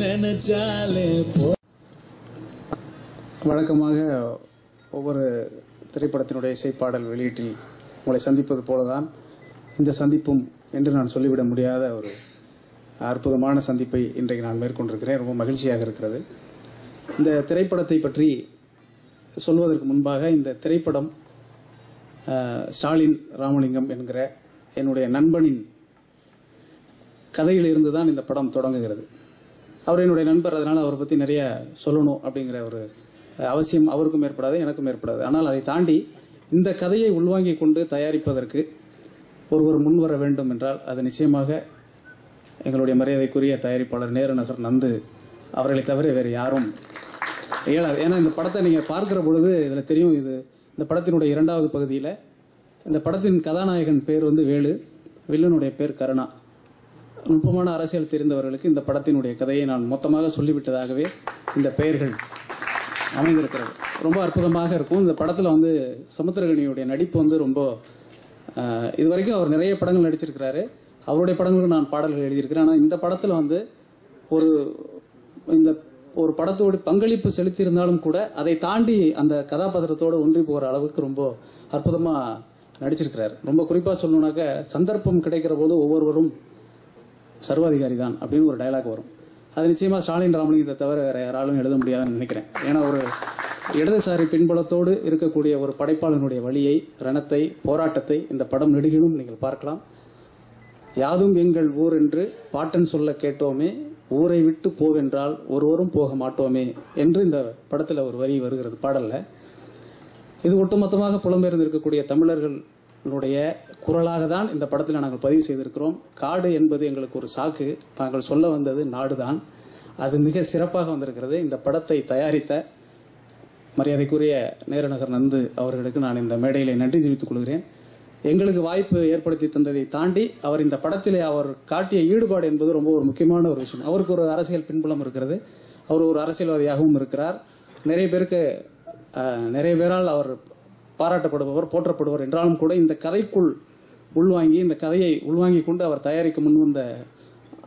நினைச்சாலே போ வழக்கமாக ஒவ்வொரு திரைப்படத்தினுடைய இசைப்பாடல் வெளியீட்டில் உங்களை சந்திப்பது போலதான் இந்த சந்திப்பும் என்று நான் சொல்லிவிட முடியாத ஒரு அற்புதமான சந்திப்பை இன்றைக்கு நான் மேற்கொண்டிருக்கிறேன். ரொம்ப மகிழ்ச்சியாக இருக்கிறது. இந்த திரைப்படத்தை பற்றி சொல்வதற்கு முன்பாக இந்த திரைப்படம் ஸ்டாலின் ராமலிங்கம் என்கிற என்னுடைய நண்பனின் கதையிலிருந்து தான் இந்த படம் தொடங்குகிறது. அவர் என்னுடைய நண்பர் அதனால் அவரை பற்றி நிறைய சொல்லணும் அப்படிங்கிற ஒரு அவசியம் அவருக்கும் ஏற்படாது எனக்கும் ஏற்படாது. ஆனால் அதை தாண்டி இந்த கதையை உள்வாங்கிக் கொண்டு தயாரிப்பதற்கு ஒருவர் முன்வர வேண்டும் என்றால் அது நிச்சயமாக எங்களுடைய மரியாதைக்குரிய தயாரிப்பாளர் நேரு நகர் நந்து அவர்களை தவிர வேறு யாரும் இயலாது. ஏன்னா இந்த படத்தை நீங்கள் பார்க்குற பொழுது இதில் தெரியும் இது இந்த படத்தினுடைய இரண்டாவது பகுதியில் இந்த படத்தின் கதாநாயகன் பேர் வந்து வேலு வில்லனுடைய பேர் கருணா. நுட்பமான அரசியல் தெரிந்தவர்களுக்கு இந்த படத்தினுடைய கதையை நான் மொத்தமாக சொல்லிவிட்டதாகவே இந்த பெயர்கள் அமைந்திருக்கிறது. ரொம்ப அற்புதமாக இருக்கும். இந்த படத்தில் வந்து சமுத்திரகனியுடைய நடிப்பு வந்து ரொம்ப இதுவரைக்கும் இது வரைக்கும் அவர் நிறைய படங்கள் நடிச்சிருக்கிறாரு. அவருடைய படங்களுக்கு நான் பாடல்கள் எழுதியிருக்கிறேன். ஆனால் இந்த படத்தில் வந்து ஒரு இந்த ஒரு படத்தோடு பங்களிப்பு செலுத்தியிருந்தாலும் கூட அதை தாண்டி அந்த கதாபாத்திரத்தோடு ஒன்றி போகிற அளவுக்கு ரொம்ப அற்புதமாக நடிச்சிருக்கிறார். ரொம்ப குறிப்பாக சொல்லணுன்னாக்க சந்தர்ப்பம் கிடைக்கிற போது ஒவ்வொருவரும் சர்வாதிகாரி தான் அப்படின்னு ஒரு டயலாக் வரும். அது நிச்சயமா ஸ்டாலின் ராமலிங்கத்தை தவிர வேற யாராலும் எழுத முடியாதுன்னு நினைக்கிறேன். ஏன்னா ஒரு இடதுசாரி பின்பலத்தோடு இருக்கக்கூடிய ஒரு படைப்பாளனுடைய வழியை ரணத்தை போராட்டத்தை இந்த படம் நெடுகிலும் நீங்கள் பார்க்கலாம். யாதும் எங்கள் ஊர் என்று பாட்டன் சொல்ல கேட்டோமே ஊரை விட்டு போவென்றால் ஒருவரும் போக மாட்டோமே என்று இந்த படத்தில் ஒரு வரி வருகிறது பாடல்ல. இது ஒட்டுமொத்தமாக புலம்பெயர்ந்திருக்கக்கூடிய தமிழர்களுடைய குரலாக தான் இந்த படத்தில் நாங்கள் பதிவு செய்திருக்கிறோம். காடு என்பது எங்களுக்கு ஒரு சாக்கு. நாங்கள் சொல்ல வந்தது நாடுதான். அது மிக சிறப்பாக வந்திருக்கிறது. இந்த படத்தை தயாரித்த மரியாதைக்குரிய நேருநகர் நந்து அவர்களுக்கு நான் இந்த மேடையில் நன்றி தெரிவித்துக் கொள்கிறேன். எங்களுக்கு வாய்ப்பு ஏற்படுத்தி தந்ததை தாண்டி அவர் இந்த படத்திலே அவர் காட்டிய ஈடுபாடு என்பது ரொம்ப ஒரு முக்கியமான ஒரு விஷயம். அவருக்கு ஒரு அரசியல் பின்புலம் இருக்கிறது. அவர் ஒரு அரசியல்வாதியாகவும் இருக்கிறார். நிறைய பேருக்கு நிறைய பேரால் அவர் பாராட்டப்படுபவர் போற்றப்படுவர் என்றாலும் கூட இந்த கதைக்குள் உள்வாங்கி இந்த கதையை உள்வாங்கி கொண்டு அவர் தயாரிக்க முன்வந்த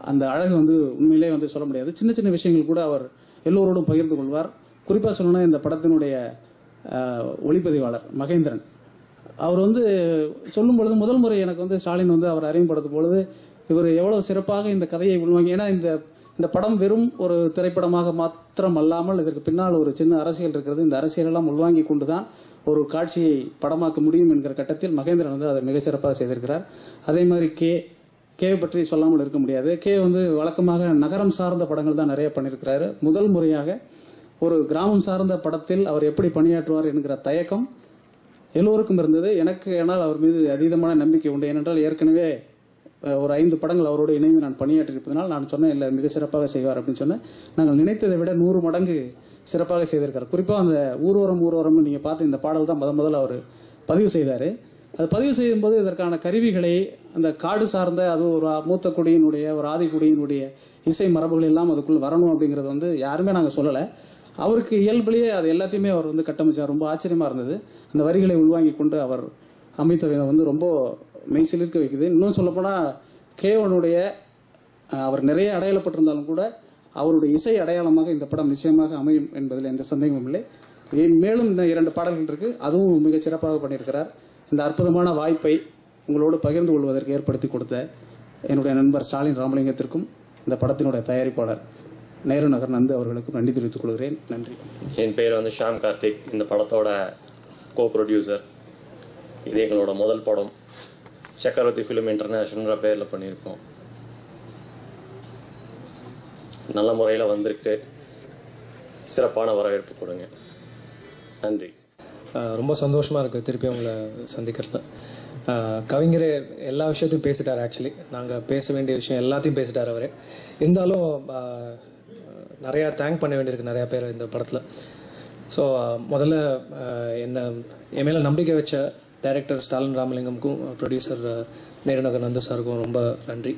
அந்த அழகு வந்து உண்மையிலே வந்து சொல்ல முடியாது. சின்ன சின்ன விஷயங்கள் கூட அவர் எல்லோரோடும் பகிர்ந்து கொள்வார். குறிப்பாக சொல்லணும்னா இந்த படத்தினுடைய ஒளிப்பதிவாளர் மகேந்திரன். அவர் வந்து சொல்லும் பொழுது முதல் முறை எனக்கு வந்து ஸ்டாலின் வந்து அவர் அறிமுகப்படுத்தும் பொழுது இவர் எவ்வளவு சிறப்பாக இந்த கதையை உள்வாங்கி ஏன்னா இந்த இந்த படம் வெறும் ஒரு திரைப்படமாக மாத்திரம் அல்லாமல் இதற்கு பின்னால் ஒரு சின்ன அரசியல் இருக்கிறது. இந்த அரசியலெல்லாம் உள்வாங்கி கொண்டு தான் ஒரு காட்சியை படமாக்க முடியும் என்கிற கட்டத்தில் மகேந்திரன் வந்து அதை மிகச்சிறப்பாக செய்திருக்கிறார். அதே மாதிரி கே கே பற்றி சொல்லாமல் இருக்க முடியாது. கே வந்து வழக்கமாக நகரம் சார்ந்த படங்கள் தான் நிறைய பண்ணியிருக்கிறாரு. முதல் முறையாக ஒரு கிராமம் சார்ந்த படத்தில் அவர் எப்படி பணியாற்றுவார் என்கிற தயக்கம் எல்லோருக்கும் இருந்தது. எனக்கு ஆனால் அவர் மீது அதீதமான நம்பிக்கை உண்டு. ஏனென்றால் ஏற்கனவே ஒரு ஐந்து படங்கள் அவரோடு இணைந்து நான் பணியாற்றியிருப்பதனால் நான் சொன்னேன் இல்லை மிக சிறப்பாக செய்வார் அப்படின்னு சொன்னேன். நாங்கள் நினைத்ததை விட நூறு மடங்கு சிறப்பாக செய்திருக்கார். குறிப்பாக அந்த ஊர்வரம் ஊர்வரம்னு நீங்கள் பார்த்து இந்த பாடல் தான் முத முதல்ல அவர் பதிவு செய்தார். அது பதிவு செய்யும்போது இதற்கான கருவிகளை அந்த காடு சார்ந்த அது ஒரு மூத்த குடியினுடைய ஒரு ஆதி குடியினுடைய இசை மரபுகள் எல்லாம் அதுக்குள் வரணும் அப்படிங்கிறது வந்து யாருமே நாங்கள் சொல்லலை. அவருக்கு இயல்பிலேயே அது எல்லாத்தையுமே அவர் வந்து கட்டமைச்சார். ரொம்ப ஆச்சரியமாக இருந்தது. அந்த வரிகளை உள்வாங்கி கொண்டு அவர் அமைத்த விதம் வந்து ரொம்ப மெய்சிலிருக்க வைக்குது. இன்னும் சொல்லப்போனால் கேவனுடைய அவர் நிறைய அடையாளப்பட்டிருந்தாலும் கூட அவருடைய இசை அடையாளமாக இந்த படம் நிச்சயமாக அமையும் என்பதில் எந்த சந்தேகமும் இல்லை. மேலும் இந்த இரண்டு பாடல்கள் இருக்கு. அதுவும் மிக சிறப்பாக பண்ணியிருக்கிறார். இந்த அற்புதமான வாய்ப்பை உங்களோடு பகிர்ந்து கொள்வதற்கு ஏற்படுத்தி கொடுத்த என்னுடைய நண்பர் ஸ்டாலின் ராமலிங்கத்திற்கும் இந்த படத்தினுடைய தயாரிப்பாளர் நேரு நகர் நந்து அவர்களுக்கும் நன்றி தெரிவித்துக் கொள்கிறேன். நன்றி. என் பேர் வந்து ஷாம் கார்த்திக். இந்த படத்தோட கோ ப்ரொடியூசர் இது எங்களோட முதல் படம். சக்கரவர்த்தி ஃபிலிம் இன்டர்நேஷனல் பேரில் பண்ணியிருக்கோம். நல்ல முறையில் வந்திருக்கு. சிறப்பான வரவேற்பு கொடுங்க. நன்றி. ரொம்ப சந்தோஷமாக இருக்குது திருப்பி உங்களை சந்திக்கிறதுல. கவிஞர் கவிஞரே எல்லா விஷயத்தையும் பேசிட்டார் ஆக்சுவலி நாங்கள் பேச வேண்டிய விஷயம் எல்லாத்தையும் பேசிட்டார் அவர். இருந்தாலும் நிறையா தேங்க் பண்ண வேண்டியிருக்கு நிறையா பேர் இந்த படத்தில். ஸோ முதல்ல என்ன என் மேலே நம்பிக்கை வச்ச டைரக்டர் ஸ்டாலின் ராமலிங்கம்க்கும் ப்ரொடியூசர் நேருநகர் நந்து சாருக்கும் ரொம்ப நன்றி.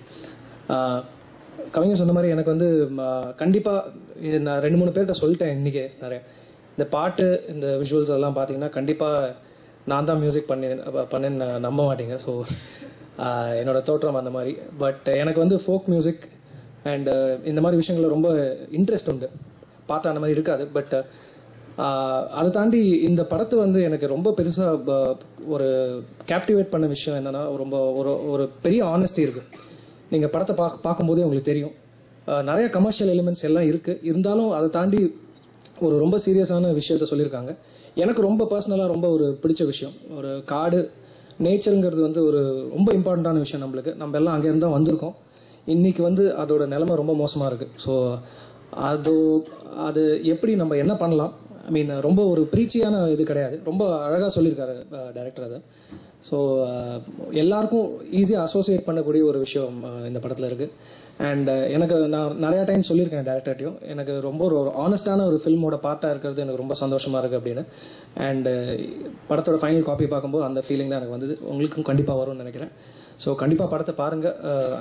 கவிஞர் சொன்ன மாதிரி எனக்கு வந்து கண்டிப்பாக இது நான் ரெண்டு மூணு பேர்கிட்ட சொல்லிட்டேன் இன்றைக்கே நிறைய. இந்த பாட்டு இந்த விஷுவல்ஸ் எல்லாம் பார்த்தீங்கன்னா கண்டிப்பாக நான் தான் மியூசிக் பண்ணி பண்ணேன்னு நம்ப மாட்டீங்க. ஸோ என்னோட தோற்றம் அந்த மாதிரி. பட் எனக்கு வந்து ஃபோக் மியூசிக் அண்ட் இந்த மாதிரி விஷயங்களில் ரொம்ப இன்ட்ரெஸ்ட் உண்டு. பார்த்தா அந்த மாதிரி இருக்காது. பட் அதை தாண்டி இந்த படத்தை வந்து எனக்கு ரொம்ப பெருசாக ஒரு கேப்டிவேட் பண்ண விஷயம் என்னென்னா ரொம்ப ஒரு ஒரு பெரிய ஆனஸ்டி இருக்குது நீங்கள் படத்தை பார்க்க பார்க்கும்போதே உங்களுக்கு தெரியும். நிறைய கமர்ஷியல் எலிமெண்ட்ஸ் எல்லாம் இருக்குது இருந்தாலும் அதை தாண்டி ஒரு ரொம்ப சீரியஸான விஷயத்த சொல்லியிருக்காங்க. எனக்கு ரொம்ப பர்சனலாக ரொம்ப ஒரு பிடிச்ச விஷயம். ஒரு காடு நேச்சருங்கிறது வந்து ஒரு ரொம்ப இம்பார்ட்டண்ட்டான விஷயம் நம்மளுக்கு. நம்ம எல்லாம் அங்கேருந்து தான் வந்திருக்கோம். இன்றைக்கி வந்து அதோட நிலைமை ரொம்ப மோசமாக இருக்குது ஸோ அது அது எப்படி நம்ம என்ன பண்ணலாம்? ஐ மீன் ரொம்ப ஒரு பிரீச்சியான இது கிடையாது. ரொம்ப அழகாக சொல்லியிருக்காரு டேரக்டர் அதை. ஸோ uh, எல்லாருக்கும் ஈஸியாக அசோசியேட் பண்ணக்கூடிய ஒரு விஷயம் uh, இந்த படத்தில் இருக்குது அண்ட் uh, எனக்கு நான் நிறையா டைம் சொல்லியிருக்கேன் டேரக்டர்ட்டையும் எனக்கு ரொம்ப ஒரு ஆனஸ்டான ஒரு ஃபில்மோட பார்ட்டாக இருக்கிறது எனக்கு ரொம்ப சந்தோஷமாக இருக்குது அப்படின்னு. அண்டு படத்தோட ஃபைனல் காப்பி பார்க்கும்போது அந்த ஃபீலிங் தான் எனக்கு வந்தது. உங்களுக்கும் கண்டிப்பாக வரும்னு நினைக்கிறேன். ஸோ கண்டிப்பாக படத்தை பாருங்கள்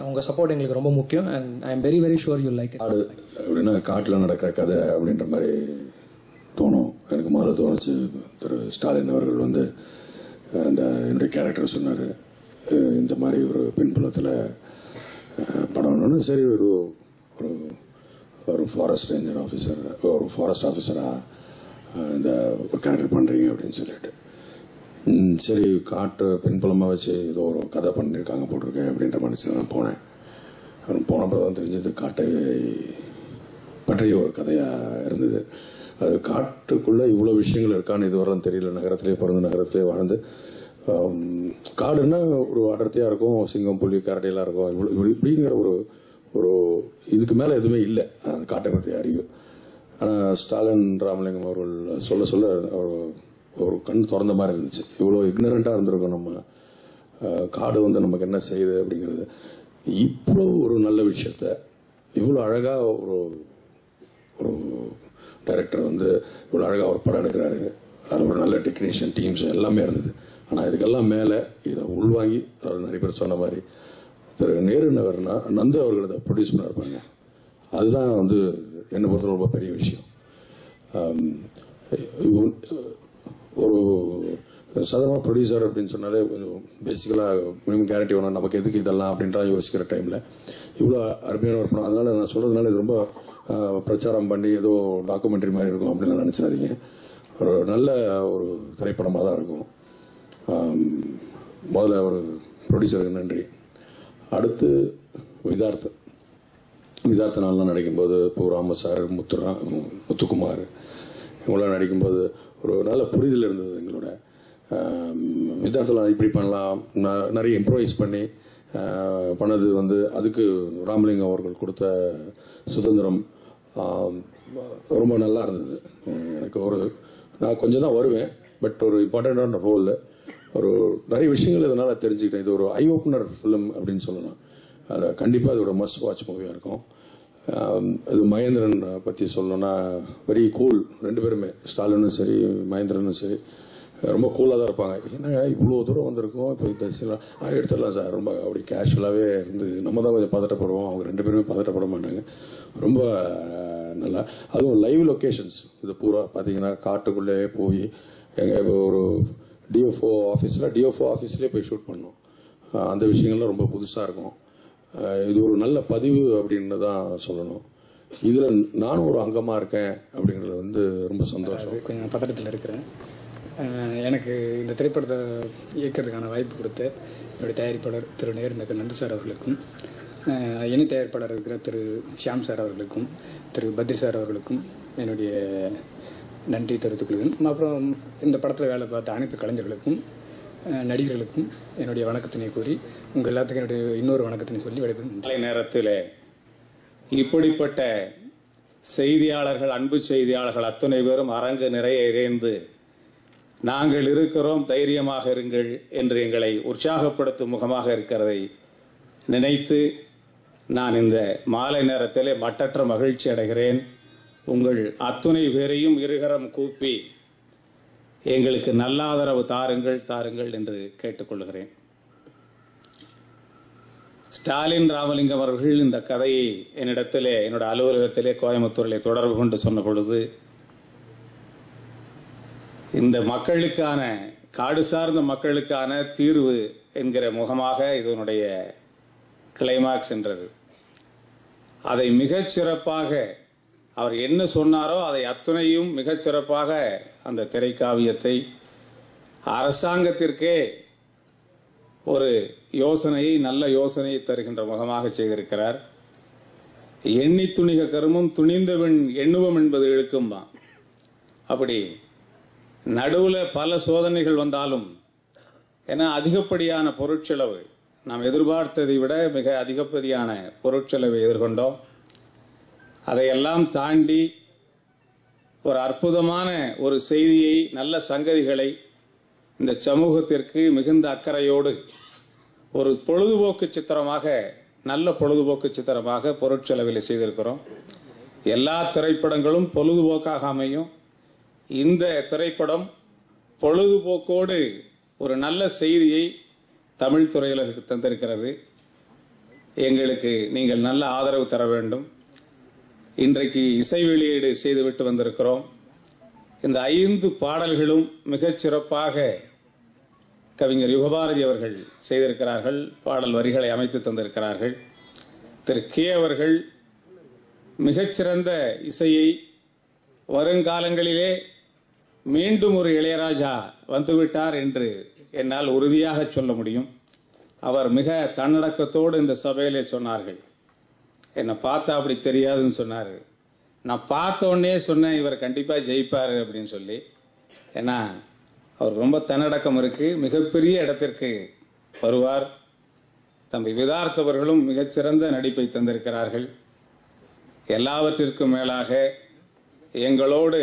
உங்கள் சப்போர்ட் எங்களுக்கு ரொம்ப முக்கியம். And I am very very sure you like it அப்படின்னா காட்டில் நடக்கிற கதை அப்படின்ற மாதிரி தோணும். எனக்கு முதல்ல தோணுச்சு. திரு ஸ்டாலின் அவர்கள் வந்து அந்த இந்த என்னுடைய கேரக்டர் சொன்னார் இந்த மாதிரி ஒரு பின்புலத்தில் படம்னு சரி ஒரு ஒரு ஒரு ஃபாரஸ்ட் ரேஞ்சர் ஆஃபீஸர் ஒரு ஃபாரஸ்ட் ஆஃபீஸராக இந்த ஒரு கேரக்டர் பண்ணுறீங்க அப்படின்னு சொல்லிட்டு. சரி காட்டு பின்புலமாக வச்சு ஏதோ ஒரு கதை பண்ணியிருக்காங்க போட்டிருக்கேன் அப்படின்ற மாதிரி நான் போனேன். அப்புறம் போனப்போ தான் தெரிஞ்சது காட்டை பற்றிய ஒரு கதையாக இருந்தது. அது காட்டுக்குள்ளே இவ்வளோ விஷயங்கள் இருக்கான்னு இதுவரை தெரியல. நகரத்திலே பிறந்து நகரத்திலே வாழ்ந்து. காடுன்னா ஒரு அடர்த்தியாக இருக்கும் சிங்கம் புலி கரடியெல்லாம் இருக்கும். இவ்வளோ இவ்வளோ இப்படிங்கிற ஒரு ஒரு இதுக்கு மேலே எதுவுமே இல்லை. அந்த காட்டை பற்றி அறிவு. ஆனால் ஸ்டாலின் ராமலிங்கம் அவர்கள் சொல்ல சொல்ல ஒரு கண் திறந்த மாதிரி இருந்துச்சு. இவ்வளோ இக்னரண்ட்டாக இருந்திருக்கோம் நம்ம. காடு வந்து நமக்கு என்ன செய்யுது அப்படிங்கிறது. இவ்வளோ ஒரு நல்ல விஷயத்த இவ்வளோ அழகாக ஒரு ஒரு டைரக்டர் வந்து இவ்வளோ அழகாக ஒரு படம் எடுக்கிறாரு. அது ஒரு நல்ல டெக்னீஷியன் டீம்ஸ் எல்லாமே இருந்தது. ஆனால் இதுக்கெல்லாம் மேலே இதை உள்வாங்கி அவர் நிறைய பேர் சொன்ன மாதிரி திரு நேரு நகர்னா நந்து அவர்கள் இதை ப்ரொடியூஸ் பண்ணியிருப்பாங்க அதுதான் வந்து என்னை பொறுத்த ரொம்ப பெரிய விஷயம். ஒரு சாதாரண ப்ரொடியூசர் அப்படின்னு சொன்னாலே கொஞ்சம் பேசிக்கலாக மினிமம் கேரண்டி வேணும். நமக்கு எதுக்கு இதெல்லாம் அப்படின்றா யோசிக்கிற டைமில் இவ்வளோ அருமையான ஒரு படம். அதனால் நான் சொல்கிறதுனால இது ரொம்ப பிரச்சாரம் பண்ணி ஏதோ டாக்குமெண்ட்ரி மாதிரி இருக்கும் அப்படின்னு நினச்சாதீங்க ஒரு நல்ல ஒரு திரைப்படமாக தான் இருக்கும். முதல்ல ஒரு ப்ரொடியூசருக்கு நன்றி. அடுத்து விதார்த்த விதார்த்த நாள்லாம் நடிக்கும்போது பூ ராம சார் முத்துரா முத்துக்குமார் இவங்களாம் நடிக்கும்போது ஒரு நல்ல புரிதல் இருந்தது எங்களோட. விதார்த்தத்தில் இப்படி பண்ணலாம். நிறைய இம்ப்ரோவைஸ் பண்ணி பண்ணது வந்து அதுக்கு ராமலிங்கம் அவர்கள் கொடுத்த சுதந்திரம். ரொம்ப நல்லா இருந்தது. எனக்கு ஒரு நான் கொஞ்சம் தான் வருவேன் பட் ஒரு இம்பார்ட்டண்ட்டான ரோலு ஒரு நிறைய விஷயங்கள் இதனால் தெரிஞ்சுக்கிட்டேன். இது ஒரு ஐ ஓப்பனர் ஃபிலிம் அப்படின்னு சொல்லலாம். அது கண்டிப்பாக இது ஒரு மஸ்ட் வாட்ச் மூவியாக இருக்கும். அது இது மகேந்திரன் பற்றி சொல்லணும்னா வெரி கூல் ரெண்டு பேருமே ஸ்டாலினும் சரி மகேந்திரனும் சரி. ரொம்ப கூலாக தான் இருப்பாங்க. ஏன்னா இவ்வளோ தூரம் வந்திருக்கோம் இப்போ இந்த சில எடுத்துடலாம் சார். ரொம்ப அப்படி கேஷுவலாகவே இருந்து நம்ம தான் கொஞ்சம் பதட்டப்படுவோம். அவங்க ரெண்டு பேருமே பதட்டப்பட மாட்டாங்க. ரொம்ப நல்லா. அதுவும் லைவ் லொக்கேஷன்ஸ் இது பூரா பார்த்தீங்கன்னா காட்டுக்குள்ளே போய் எங்கள் ஒரு டிஎஃப்ஓ ஆஃபீஸில் டிஎஃப்ஓ ஆஃபீஸ்லேயே போய் ஷூட் பண்ணோம் அந்த விஷயங்கள்லாம் ரொம்ப புதுசாக இருக்கும். இது ஒரு நல்ல பதிவு அப்படின்னு தான் சொல்லணும். இதில் நானும் ஒரு அங்கமாக இருக்கேன் அப்படிங்கிறது வந்து ரொம்ப சந்தோஷம். கொஞ்சம் பதட்டத்தில் இருக்கிறேன். எனக்கு இந்த திரைப்படத்தை இயக்கிறதுக்கான வாய்ப்பு கொடுத்த என்னுடைய தயாரிப்பாளர் திரு நேர்நகர் நந்து சார் அவர்களுக்கும் இணை தயாரிப்பாளர் இருக்கிற திரு ஷியாம் சார் அவர்களுக்கும் திரு பத்ரி சார் அவர்களுக்கும் என்னுடைய நன்றி தெரிவித்துக்கொள்கிறேன் அப்புறம் இந்த படத்தில் வேலை பார்த்த அனைத்து கலைஞர்களுக்கும் நடிகர்களுக்கும் என்னுடைய வணக்கத்தினை கூறி உங்கள் எல்லாத்துக்கும் என்னுடைய இன்னொரு வணக்கத்தினை சொல்லி விடைபெறும் நேரத்தில் இப்படிப்பட்ட செய்தியாளர்கள் அன்பு செய்தியாளர்கள் அத்தனை பேரும் அரங்கு நிறைய இறைந்து நாங்கள் இருக்கிறோம் தைரியமாக இருங்கள் என்று எங்களை உற்சாகப்படுத்தும் முகமாக இருக்கிறதை நினைத்து நான் இந்த மாலை நேரத்திலே மட்டற்ற மகிழ்ச்சி அடைகிறேன். உங்கள் அத்துணை பேரையும் இருகரம் கூப்பி எங்களுக்கு நல்ல ஆதரவு தாருங்கள் தாருங்கள் என்று கேட்டுக்கொள்கிறேன். ஸ்டாலின் ராமலிங்கம் அவர்கள் இந்த கதையை என்னிடத்திலே என்னோட அலுவலகத்திலே கோயம்புத்தூரிலே தொடர்பு கொண்டு சொன்ன பொழுது இந்த மக்களுக்கான காடு சார்ந்த மக்களுக்கான தீர்வு என்கிற முகமாக இதனுடைய கிளைமாக்ஸ் என்றது. அதை மிகச் சிறப்பாக அவர் என்ன சொன்னாரோ அதை அத்துணையும் மிகச் சிறப்பாக அந்த திரைக்காவியத்தை அரசாங்கத்திற்கே ஒரு யோசனையை நல்ல யோசனையை தருகின்ற முகமாக செய்திருக்கிறார். எண்ணி துணிக கருமம் துணிந்தவன் எண்ணுவம் என்பது இழுக்கும்பான் அப்படி நடுவில் பல சோதனைகள் வந்தாலும் ஏன்னா அதிகப்படியான பொருட்செலவு நாம் எதிர்பார்த்ததை விட மிக அதிகப்படியான பொருட்செலவை எதிர்கொண்டோம். அதையெல்லாம் தாண்டி ஒரு அற்புதமான ஒரு செய்தியை நல்ல சங்கதிகளை இந்த சமூகத்திற்கு மிகுந்த அக்கறையோடு ஒரு பொழுதுபோக்கு சித்திரமாக நல்ல பொழுதுபோக்கு சித்திரமாக பொருட்செலவில் செய்திருக்கிறோம். எல்லா திரைப்படங்களும் பொழுதுபோக்காக அமையும். இந்த திரைப்படம் பொழுதுபோக்கோடு ஒரு நல்ல செய்தியை தமிழ் துறையில் தந்திருக்கிறது. எங்களுக்கு நீங்கள் நல்ல ஆதரவு தர வேண்டும். இன்றைக்கு இசை வெளியீடு செய்துவிட்டு வந்திருக்கிறோம். இந்த ஐந்து பாடல்களும் மிகச் சிறப்பாக கவிஞர் யுகபாரதி அவர்கள் செய்திருக்கிறார்கள். பாடல் வரிகளை அமைத்து தந்திருக்கிறார்கள். திரு கே அவர்கள் மிகச்சிறந்த இசையை வருங்காலங்களிலே மீண்டும் ஒரு இளையராஜா வந்துவிட்டார் என்று என்னால் உறுதியாக சொல்ல முடியும். அவர் மிக தன்னடக்கத்தோடு இந்த சபையிலே சொன்னார்கள். என்னை பார்த்தா அப்படி தெரியாதுன்னு சொன்னார். நான் பார்த்த உடனே சொன்னேன் இவர் கண்டிப்பாக ஜெயிப்பார் அப்படின்னு சொல்லி. ஏன்னா அவர் ரொம்ப தன்னடக்கம் இருக்குது மிகப்பெரிய இடத்திற்கு வருவார். தம்பி விதார்த்தவர்களும் மிகச்சிறந்த நடிப்பை தந்திருக்கிறார்கள். எல்லாவற்றிற்கும் மேலாக எங்களோடு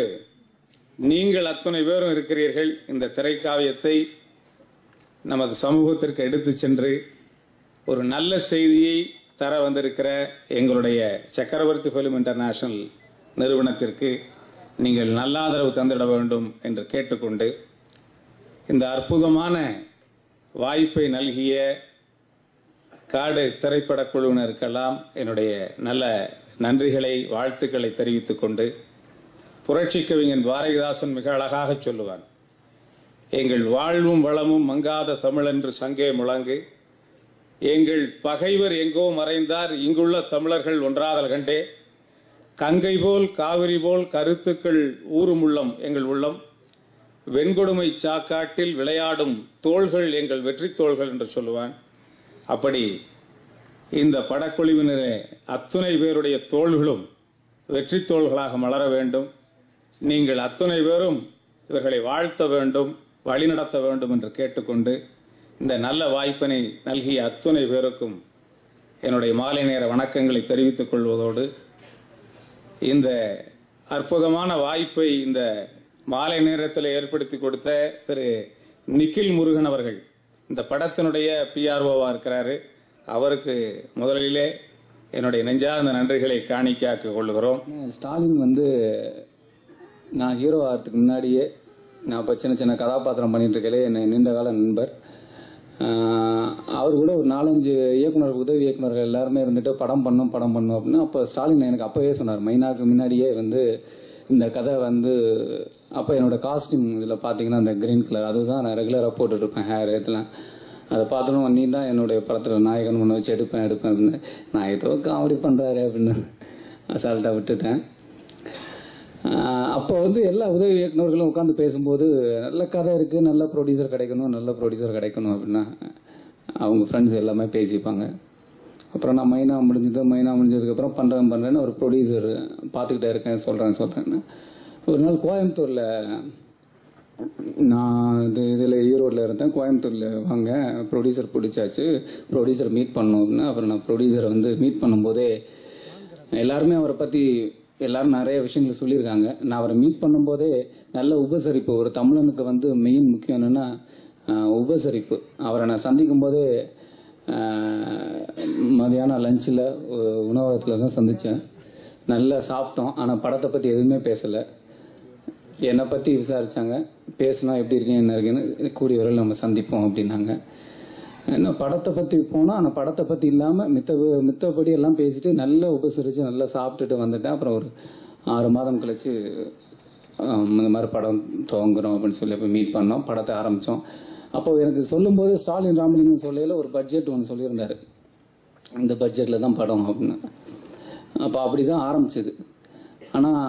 நீங்கள் அத்தனை பேரும் இருக்கிறீர்கள். இந்த திரைக்காவியத்தை நமது சமூகத்திற்கு எடுத்து சென்று ஒரு நல்ல செய்தியை தர வந்திருக்கிற எங்களுடைய சக்கரவர்த்தி ஃபிலிம் இன்டர்நேஷனல் நிறுவனத்திற்கு நீங்கள் நல்ல ஆதரவு தந்திட வேண்டும் என்று கேட்டுக்கொண்டு இந்த அற்புதமான வாய்ப்பை நல்கிய காடு திரைப்படக் குழுவினருக்கெல்லாம் என்னுடைய நல்ல நன்றிகளை வாழ்த்துக்களை தெரிவித்துக் கொண்டு புரட்சி கவிஞன் பாரதிதாசன் மிக அழகாக சொல்லுவான் எங்கள் வாழ்வும் வளமும் மங்காத தமிழென்று சங்கே முழங்கு. எங்கள் பகைவர் எங்கோ மறைந்தார் இங்குள்ள தமிழர்கள் ஒன்றாதல் கண்டே. கங்கை போல் காவிரி போல் கருத்துக்கள் ஊருமுள்ளம் எங்கள் உள்ளம். வெண்கொடுமை சாக்காட்டில் விளையாடும் தோள்கள் எங்கள் வெற்றி தோள்கள் என்று சொல்லுவான். அப்படி இந்த படக்குழுவினரே அத்துணை பேருடைய தோள்களும் வெற்றி தோள்களாக மலர வேண்டும். நீங்கள் அத்துணை பேரும் இவர்களை வாழ்த்த வேண்டும் வழிநடத்த வேண்டும் என்று கேட்டுக்கொண்டு இந்த நல்ல வாய்ப்பினை நல்கிய அத்துணை பேருக்கும் என்னுடைய மாலை நேர வணக்கங்களை தெரிவித்துக் கொள்வதோடு இந்த அற்புதமான வாய்ப்பை இந்த மாலை நேரத்தில் ஏற்படுத்தி கொடுத்த திரு நிக்கில் முருகன் அவர்கள் இந்த படத்தினுடைய பிஆர்ஓவாக இருக்கிறாரு. அவருக்கு முதலிலே என்னுடைய நெஞ்சார்ந்த நன்றிகளை காணிக்காக்க கொள்கிறோம். ஸ்டாலின் வந்து நான் ஹீரோ ஆகிறதுக்கு முன்னாடியே நான் இப்போ சின்ன சின்ன கதாபாத்திரம் பண்ணிட்டு என்னை நீண்ட கால நண்பர். அவர் கூட ஒரு நாலஞ்சு இயக்குனர் உதவி இயக்குனர்கள் எல்லாருமே இருந்துட்டு படம் பண்ணும் படம் பண்ணும் அப்படின்னு அப்போ ஸ்டாலின் எனக்கு அப்போவே சொன்னார். மைனாக்கு முன்னாடியே வந்து இந்த கதை வந்து அப்போ என்னோட காஸ்டியூம் இதில் பார்த்தீங்கன்னா அந்த க்ரீன் கலர் அதுதான் நான் ரெகுலராக போட்டுட்ருப்பேன் ஹேர் இதெல்லாம் அதை பார்த்தோம் நீ தான் என்னுடைய படத்தில் நாயகன் ஒன்று வச்சு எடுப்பேன் எடுப்பேன் அப்படின்னு. நான் ஏதோ காமெடி பண்ணுறாரு அப்படின்னு அசால்ட்டாக விட்டுட்டேன். அப்போ வந்து எல்லா உதவி இயக்குனர்களும் உட்காந்து பேசும்போது நல்ல கதை இருக்குது நல்ல ப்ரொடியூசர் கிடைக்கணும் நல்ல ப்ரொடியூசர் கிடைக்கணும் அப்படின்னா அவங்க ஃப்ரெண்ட்ஸ் எல்லாமே பேசிப்பாங்க. அப்புறம் நான் மைனா முடிஞ்சது மைனா முடிஞ்சதுக்கப்புறம் பண்ணுறேன் பண்ணுறேன்னு ஒரு ப்ரொடியூசர் பார்த்துக்கிட்டே இருக்கேன் சொல்கிறேன் சொல்கிறேன்னு ஒரு நாள் கோயம்புத்தூரில் நான் இது இதில் ஈரோட்டில் இருந்தேன் கோயம்புத்தூரில் வாங்க ப்ரொடியூசர் பிடிச்சாச்சு. ப்ரொடியூசர் மீட் பண்ணோம்னு அப்படின்னா அப்புறம் நான் ப்ரொடியூசரை வந்து மீட் பண்ணும்போதே எல்லாருமே அவரை பற்றி எல்லாரும் நிறைய விஷயங்களை சொல்லியிருக்காங்க. நான் அவரை மீட் பண்ணும்போதே நல்ல உபசரிப்பு. ஒரு தமிழனுக்கு வந்து மெயின் முக்கியம் என்னென்னா உபசரிப்பு. அவரை நான் சந்திக்கும் போதே மதியானம் லஞ்சில் உணவகத்தில் தான் சந்தித்தேன் நல்லா சாப்பிட்டோம். ஆனால் படத்தை பற்றி எதுவுமே பேசலை. என்னை பற்றி விசாரித்தாங்க பேசினா எப்படி இருக்கேன் என்ன இருக்குன்னு கூடிய வரையில் நம்ம சந்திப்போம் அப்படின்னாங்க. என்ன படத்தை பற்றி போனால் அந்த படத்தை பற்றி இல்லாமல் மித்த மித்தபடி எல்லாம் பேசிட்டு நல்லா உபசரித்து நல்லா சாப்பிட்டுட்டு வந்துட்டேன். அப்புறம் ஒரு ஆறு மாதம் கழிச்சு இந்த மாதிரி படம் துவங்குறோம் அப்படின்னு சொல்லி அப்போ மீட் பண்ணோம். படத்தை ஆரம்பித்தோம் அப்போ எனக்கு சொல்லும்போது ஸ்டாலின் ராமலிங்கம் சொல்லையில் ஒரு பட்ஜெட் ஒன்று சொல்லியிருந்தாரு. இந்த பட்ஜெட்டில் தான் படம் அப்படின்னு. அப்போ அப்படி தான் ஆரம்பிச்சது. ஆனால்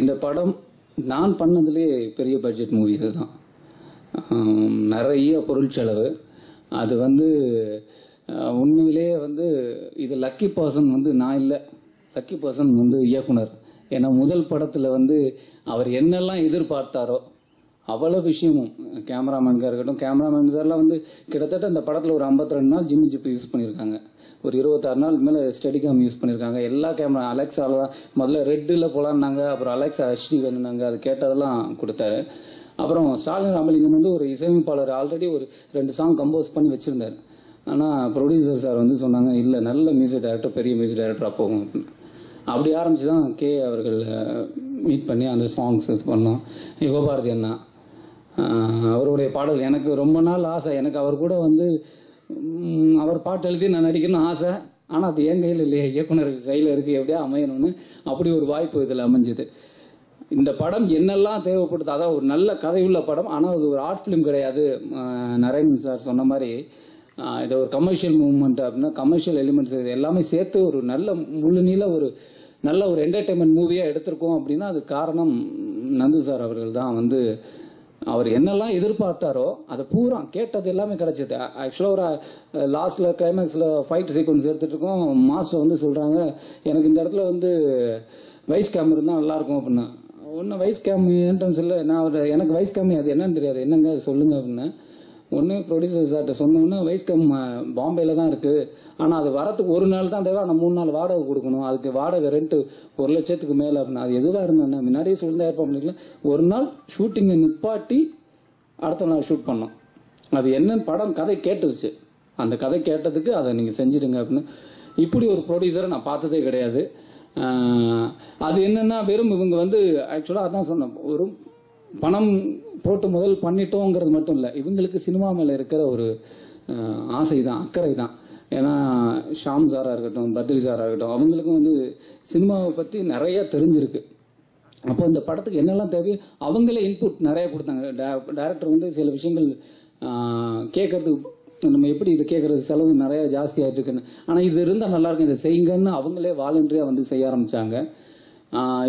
இந்த படம் நான் பண்ணதுலேயே பெரிய பட்ஜெட் மூவி இதுதான். நிறைய பொருள் செலவு. அது வந்து உண்மையிலேயே வந்து இது லக்கி பர்சன் வந்து நான் இல்லை. லக்கி பர்சன் வந்து இயக்குனர். ஏன்னா முதல் படத்தில் வந்து அவர் என்னெல்லாம் எதிர்பார்த்தாரோ அவ்வளோ விஷயமும் கேமராமேனுக்காக இருக்கட்டும் கேமராமேன் இதெல்லாம் வந்து கிட்டத்தட்ட இந்த படத்தில் ஒரு 52 நாள் ஜிம்மி ஜிப்பு யூஸ் பண்ணியிருக்காங்க ஒரு இருபத்தாறு நாள் மேலே ஸ்டெடிகாம் யூஸ் பண்ணியிருக்காங்க எல்லா கேமரா அலெக்ஸாவில் தான் முதல்ல ரெட்டில் போகலான்னாங்க அப்புறம் அலெக்ஸா ஹெச்டி வேணுனாங்க அது கேட்டதெல்லாம் கொடுத்தாரு. அப்புறம் ஸ்டாலின் ராமலிங்கம் வந்து ஒரு இசையமைப்பாளர் ஆல்ரெடி ஒரு ரெண்டு சாங் கம்போஸ் பண்ணி வச்சுருந்தார். ஆனால் ப்ரொடியூசர் சார் வந்து சொன்னாங்க இல்லை நல்ல மியூசிக் டைரக்டர் பெரிய மியூசிக் டைரக்டராக போகும். அப்படின்னு அப்படி ஆரம்பிச்சு தான் கே அவர்கள் மீட் பண்ணி அந்த சாங்ஸ் இது பண்ணோம். யுகபாரதி அண்ணா அவருடைய பாடல் எனக்கு ரொம்ப நாள் ஆசை. எனக்கு அவர் கூட வந்து அவர் பாட்டு எழுதி நான் நடிக்கணும்னு ஆசை. ஆனால் அது என் கையில் இல்லையே. இயக்குனர் கையில் இருக்குது எப்படியா அமையணும்னு. அப்படி ஒரு வாய்ப்பு இதில் அமைஞ்சுது. இந்த படம் என்னெல்லாம் தேவைப்படுது அதான் ஒரு நல்ல கதையுள்ள படம் ஆனால் அது ஒரு ஆர்ட் ஃபிலிம் கிடையாது. நரேன் சார் சொன்ன மாதிரி இது ஒரு கமர்ஷியல் மூவ்மெண்ட் அப்படின்னா கமர்ஷியல் எலிமெண்ட்ஸ் இது எல்லாமே சேர்த்து ஒரு நல்ல முழு நீள ஒரு நல்ல ஒரு என்டர்டைன்மெண்ட் மூவியாக எடுத்திருக்கோம் அப்படின்னா அது காரணம் நந்து சார் அவர்கள் தான். வந்து அவர் என்னெல்லாம் எதிர்பார்த்தாரோ அதை பூரா கேட்டது எல்லாமே கிடைச்சது. ஆக்சுவலாக ஒரு லாஸ்ட்டில் கிளைமேக்ஸில் ஃபைட் சீக்வன்ஸ் எடுத்துகிட்டு இருக்கோம் மாஸ்டர் வந்து சொல்கிறாங்க எனக்கு இந்த இடத்துல வந்து வைஸ் கேமரா இருந்தால் நல்லாயிருக்கும் அப்படின்னா. ஒன்று வைஸ் கேம் என்ட்ரன்ஸ் இல்லை. நான் ஒரு எனக்கு வைஸ் கேம் அது என்னன்னு தெரியாது. என்னங்க சொல்லுங்க அப்படின்னு. ஒன்று ப்ரொடியூசர் சார்கிட்ட சொன்னோன்னே வைஸ் கேம் பாம்பேயில் தான் இருக்குது ஆனால் அது வரத்துக்கு ஒரு நாள் தான் தேவை. ஆனால் மூணு நாள் வாடகை கொடுக்கணும். அதுக்கு வாடகை ரெண்ட்டு ஒரு லட்சத்துக்கு மேலே அப்படின்னா. அது எதுவாக இருந்தா முன்னாடியே சொல்லியிருந்தா ஏற்பாடு பண்ணிக்கலாம். ஒரு நாள் ஷூட்டிங்கை நிப்பாட்டி அடுத்த நாள் ஷூட் பண்ணோம் அது என்னன்னு படம் கதை கேட்டுருச்சு. அந்த கதை கேட்டதுக்கு அதை நீங்கள் செஞ்சிடுங்க அப்படின்னு. இப்படி ஒரு ப்ரொடியூசரை நான் பார்த்ததே கிடையாது. அது என்னன்னா வெறும் இவங்க வந்து ஆக்சுவலாக அதான் சொன்னேன் ஒரு பணம் போட்டு முதல் பண்ணிட்டோங்கிறது மட்டும் இல்லை இவங்களுக்கு சினிமா மேலே இருக்கிற ஒரு ஆசை தான் அக்கறை தான் ஏன்னா ஷாம் சாராக இருக்கட்டும் பத்ரி சாராக இருக்கட்டும் அவங்களுக்கும் வந்து சினிமாவை பற்றி நிறையா தெரிஞ்சிருக்கு. அப்போ இந்த படத்துக்கு என்னெல்லாம் தேவையோ அவங்களே இன்புட் நிறைய கொடுத்தாங்க. டேரக்டர் வந்து சில விஷயங்கள் கேட்கறதுக்கு நம்ம எப்படி இதை கேட்கறது செலவு நிறைய ஜாஸ்தி ஆயிட்டு இருக்குன்னு ஆனால் இது இருந்தால் நல்லா இருக்கும். இதை செய்யுங்கன்னு அவங்களே வாலண்டரியாக வந்து செய்ய ஆரம்பிச்சாங்க.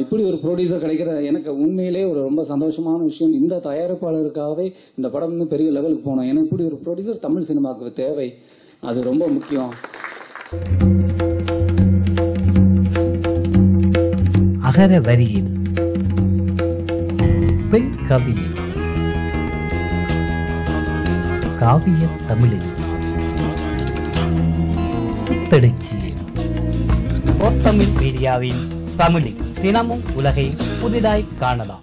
இப்படி ஒரு ப்ரொடியூசர் கிடைக்கிற எனக்கு உண்மையிலே ஒரு ரொம்ப சந்தோஷமான விஷயம். இந்த தயாரிப்பாளருக்காகவே இந்த படம் இன்னும் பெரிய லெவலுக்கு போனோம் ஏன்னா இப்படி ஒரு ப்ரொடியூசர் தமிழ் சினிமாவுக்கு தேவை. அது ரொம்ப முக்கியம். அகர வரியில் பெண் கவியில் காவிய தமிழில். புத்தெழுச்சியில் தமிழ் மீடியாவின் தமிழில் தினமும் உலகை புதிதாய் காணலாம்.